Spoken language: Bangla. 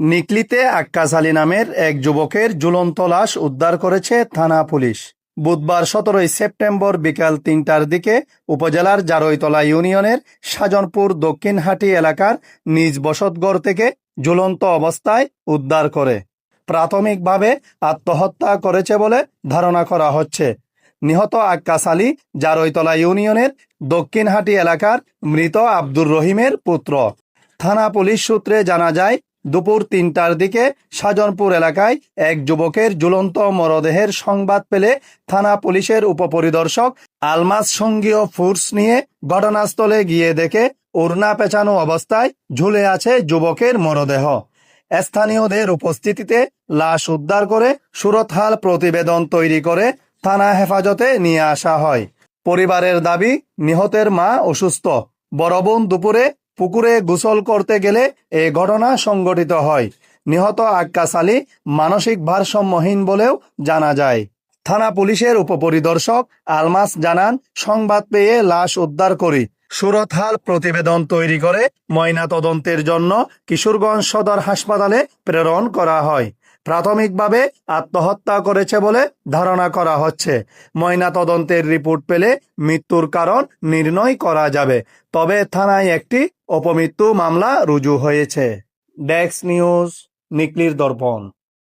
নিকলিতে আক্কাস আলী নামের এক যুবকের ঝুলন্ত লাশ উদ্ধার করেছে থানা পুলিশ। বুধবার সতেরোই সেপ্টেম্বর বিকাল তিনটার দিকে উপজেলার জারৈতলা ইউনিয়নের সাজনপুর দক্ষিণহাটি এলাকার নিজ বসতগড় থেকে ঝুলন্ত অবস্থায় উদ্ধার করে। প্রাথমিকভাবে আত্মহত্যা করেছে বলে ধারণা করা হচ্ছে। নিহত আক্কাস আলী জারৈতলা ইউনিয়নের দক্ষিণহাটি এলাকার মৃত আব্দুর রহিমের পুত্র। থানা পুলিশ সূত্রে জানা যায় দুপুর তিনটার দিকে সাজনপুর এলাকায় এক যুবকের ঝুলন্ত মরদেহের সংবাদ পেলে থানা পুলিশের উপপরিদর্শক আলমাস সঙ্গীয় ফোর্স নিয়ে ঘটনাস্থলে গিয়ে দেখে ওড়না পেঁচানো অবস্থায় ঝুলে আছে যুবকের মরদেহ। স্থানীয়দের উপস্থিতিতে লাশ উদ্ধার করে সুরতহাল প্রতিবেদন তৈরি করে থানা হেফাজতে নিয়ে আসা হয়। পরিবারের দাবি, নিহতের মা অসুস্থ। বড় বোন দুপুরে পুকুরে গোসল করতে গেলে এ ঘটনা সংঘটিত হয়। নিহত আক্কাস আলী মানসিক ভারসাম্যহীন বলেও জানা যায়। থানা পুলিশের উপপরিদর্শক আলমাস জানান, সংবাদ পেয়ে লাশ উদ্ধার করি সুরতহাল প্রতিবেদন তৈরি করে ময়না তদন্তের জন্য কিশোরগঞ্জ সদর হাসপাতালে প্রেরণ করা হয়। প্রাথমিকভাবে আত্মহত্যা করেছে বলে ধারণা করা হচ্ছে। ময়না তদন্তের রিপোর্ট পেলে মৃত্যুর কারণ নির্ণয় করা যাবে। তবে থানায় একটি অপমৃত্যু মামলা রুজু হয়েছে। ডেক্স নিউজ, নিকলির দর্পণ।